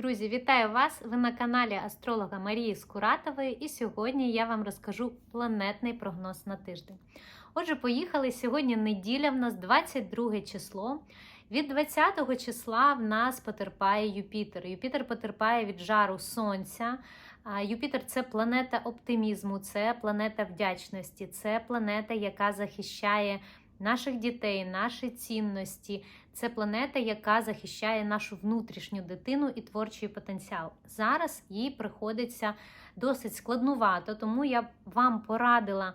Друзі, вітаю вас! Ви на каналі астролога Марії Скуратової, і сьогодні я вам розкажу планетний прогноз на тиждень. Отже, поїхали сьогодні неділя, в нас 22 число. Від 20 числа в нас потерпає Юпітер. Юпітер потерпає від жару сонця. Юпітер це планета оптимізму, це планета вдячності, це планета, яка захищає наших дітей, наші цінності. Це планета, яка захищає нашу внутрішню дитину і творчий потенціал. Зараз їй приходиться досить складнувато, тому я вам порадила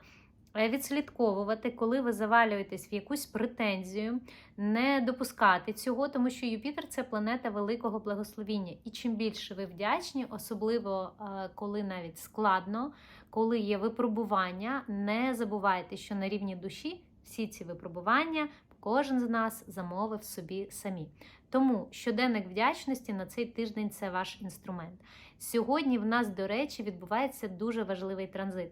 е, відслідковувати, коли ви завалюєтесь в якусь претензію, не допускати цього, тому що Юпітер це планета великого благословіння. І чим більше ви вдячні, особливо е, коли навіть складно, коли є випробування, не забувайте, що на рівні душі всі ці випробування кожен з нас замовив собі самі. Тому щоденник вдячності на цей тиждень це ваш інструмент. Сьогодні в нас, до речі, відбувається дуже важливий транзит.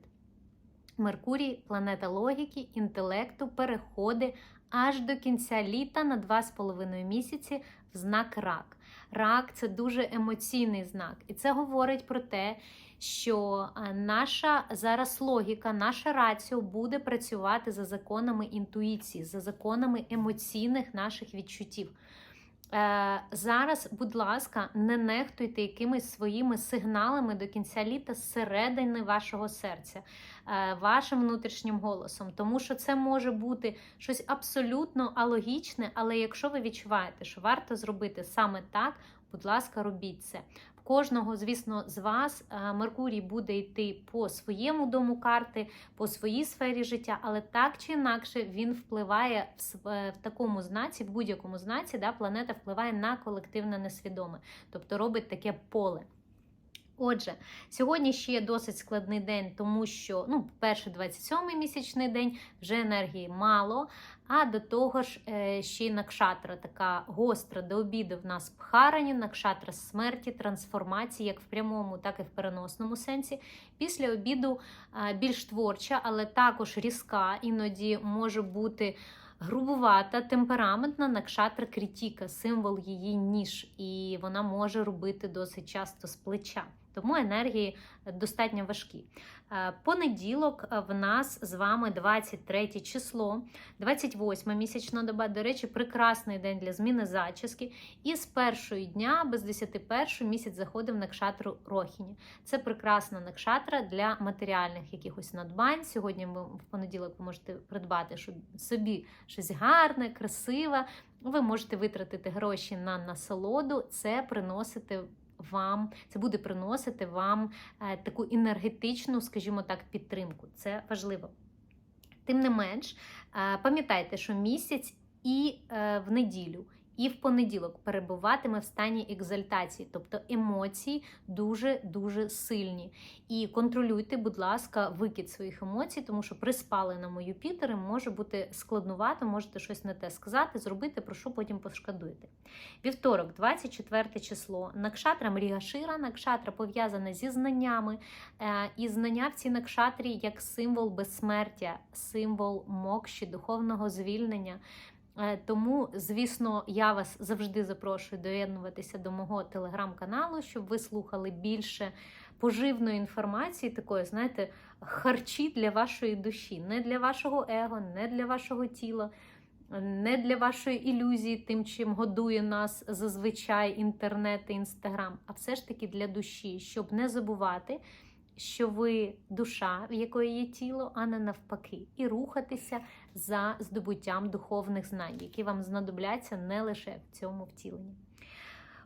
Меркурій, планета логіки, інтелекту, переходить аж до кінця літа на 2,5 місяці в знак рак. Рак це дуже емоційний знак, і це говорить про те, що наша зараз логіка, наша раціо буде працювати за законами інтуїції, за законами емоційних наших відчуттів. Е, зараз, будь ласка, не нехтуйте якимись своїми сигналами до кінця літа зсередини вашого серця, е, вашим внутрішнім голосом, тому що це може бути щось абсолютно алогічне, але якщо ви відчуваєте, що варто зробити саме так, будь ласка, робіть це. В кожного, звісно, з вас е, Меркурій буде йти по своєму дому карти, по своїй сфері життя, але так чи інакше він впливає в, в такому знаці, в будь-якому знаці, да, планета впливає на колективне несвідоме, тобто робить таке поле. Отже, сьогодні ще досить складний день, тому що ну, перший 27-й місячний день вже енергії мало. А до того ж, е, ще й накшатра така гостра до обіду в нас пхарані, накшатра смерті, трансформації, як в прямому, так і в переносному сенсі. Після обіду більш творча, але також різка, іноді може бути. Грубувата, темпераментна накшатра критіка, символ її ніж, і вона може робити досить часто з плеча тому енергії достатньо важкі. Е, понеділок в нас з вами 23 число, 28 місячна доба, до речі, прекрасний день для зміни зачіски. І з першої дня, без 10 місяць заходив на кшатру Рохіні. Це прекрасна накшатра для матеріальних якихось надбань. Сьогодні ви в понеділок ви можете придбати собі щось гарне, красиве. Ви можете витратити гроші на насолоду, це приносити вам, це буде приносити вам е, таку енергетичну, скажімо так, підтримку. Це важливо. Тим не менш, е, пам'ятайте, що місяць і е, в неділю, і в понеділок перебуватиме в стані екзальтації, тобто емоції дуже-дуже сильні. І контролюйте, будь ласка, викид своїх емоцій, тому що при спаленому Юпітері може бути складнувато, можете щось не те сказати, зробити, про що потім пошкодуєте. Вівторок, 24 число, накшатра Мрігашира, накшатра пов'язана зі знаннями, е, і знання в цій накшатрі як символ безсмертя, символ мокші, духовного звільнення. Е, тому, звісно, я вас завжди запрошую доєднуватися до мого телеграм-каналу, щоб ви слухали більше поживної інформації, такої, знаєте, харчі для вашої душі, не для вашого его, не для вашого тіла, не для вашої ілюзії, тим, чим годує нас зазвичай інтернет і інстаграм, а все ж таки для душі, щоб не забувати що ви душа, в якої є тіло, а не навпаки, і рухатися за здобуттям духовних знань, які вам знадобляться не лише в цьому втіленні.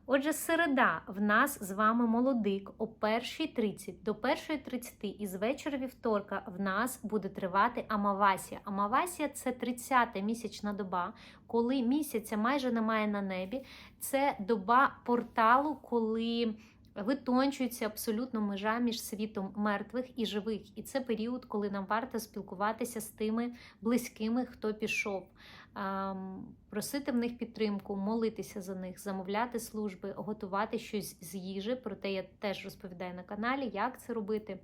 Отже, середа в нас з вами молодик о 1.30 до 1.30 і з вечора вівторка в нас буде тривати Амавасія. Амавасія це 30-та місячна доба, коли місяця майже немає на небі. Це доба порталу, коли витончується абсолютно межа між світом мертвих і живих. І це період, коли нам варто спілкуватися з тими близькими, хто пішов, просити в них підтримку, молитися за них, замовляти служби, готувати щось з їжі. Про те я теж розповідаю на каналі, як це робити.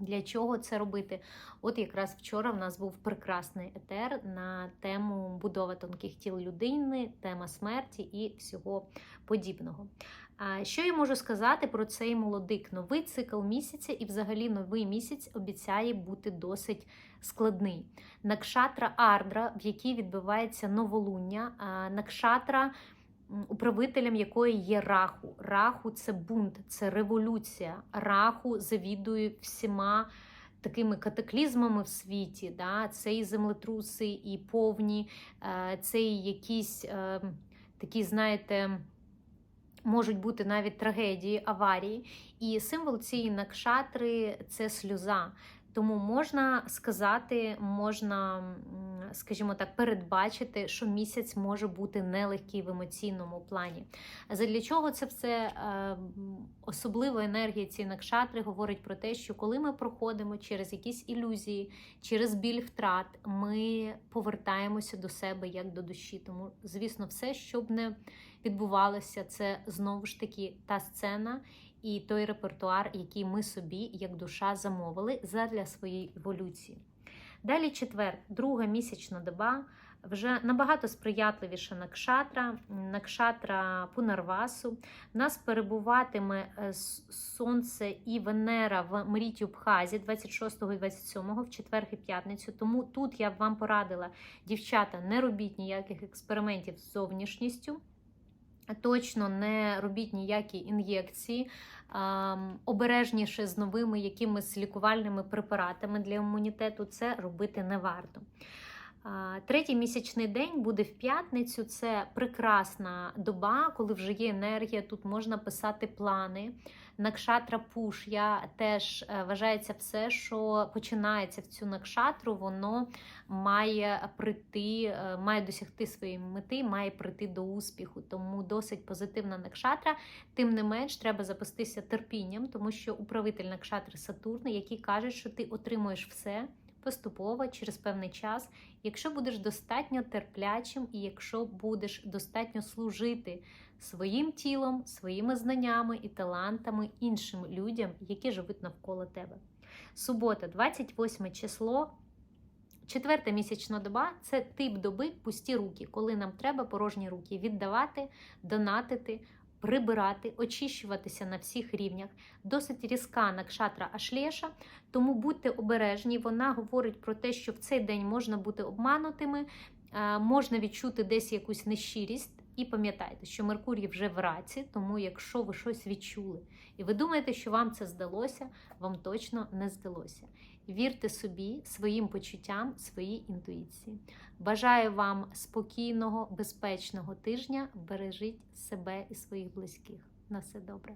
Для чого це робити? От якраз вчора в нас був прекрасний етер на тему будова тонких тіл людини, тема смерті і всього подібного. Що я можу сказати про цей молодик? Новий цикл місяця і взагалі новий місяць обіцяє бути досить складний. Накшатра Ардра, в якій відбувається новолуння, накшатра, управителем якої є раху. Раху це бунт, це революція. Раху завідує всіма. Такими катаклізмами в світі, да? це і землетруси, і повні, е, це і якісь е, такі, знаєте, можуть бути навіть трагедії, аварії. І символ цієї накшатри це сльоза. Тому можна сказати, можна, скажімо так, передбачити, що місяць може бути нелегкий в емоційному плані. Задля чого це все е, м, особлива енергія цієї накшатри говорить про те, що коли ми проходимо через якісь ілюзії, через біль втрат, ми повертаємося до себе як до душі. Тому, звісно, все, що б не відбувалося, це знову ж таки та сцена і той репертуар, який ми собі, як душа, замовили задля своєї еволюції. Далі четвер, друга місячна доба, вже набагато сприятливіша накшатра, накшатра Пунарвасу. В нас перебуватиме е, Сонце і Венера в Мрітю Бхазі 26 і 27 в четвер і п'ятницю. Тому тут я б вам порадила, дівчата, не робіть ніяких експериментів з зовнішністю. Точно не робіть ніякі ін'єкції, обережніше з новими якимись лікувальними препаратами для імунітету. Це робити не варто. Третій місячний день буде в п'ятницю. Це прекрасна доба, коли вже є енергія. Тут можна писати плани. Накшатра пуш. Я теж е, вважається все, що починається в цю накшатру, воно має прийти, е, має досягти своєї мети, має прийти до успіху. Тому досить позитивна накшатра. Тим не менш, треба запастися терпінням, тому що управитель накшатри Сатурн, який каже, що ти отримуєш все поступово через певний час, якщо будеш достатньо терплячим і якщо будеш достатньо служити своїм тілом, своїми знаннями і талантами іншим людям, які живуть навколо тебе. Субота, 28 число. Четверта місячна доба це тип доби пусті руки, коли нам треба порожні руки віддавати, донатити, прибирати, очищуватися на всіх рівнях. Досить різка накшатра Ашлєша, тому будьте обережні. Вона говорить про те, що в цей день можна бути обманутими, е, можна відчути десь якусь нещирість. І пам'ятайте, що Меркурій вже в раці, тому якщо ви щось відчули, і ви думаєте, що вам це здалося, вам точно не здалося. Вірте собі, своїм почуттям, своїй інтуїції. Бажаю вам спокійного, безпечного тижня. Бережіть себе і своїх близьких. На все добре.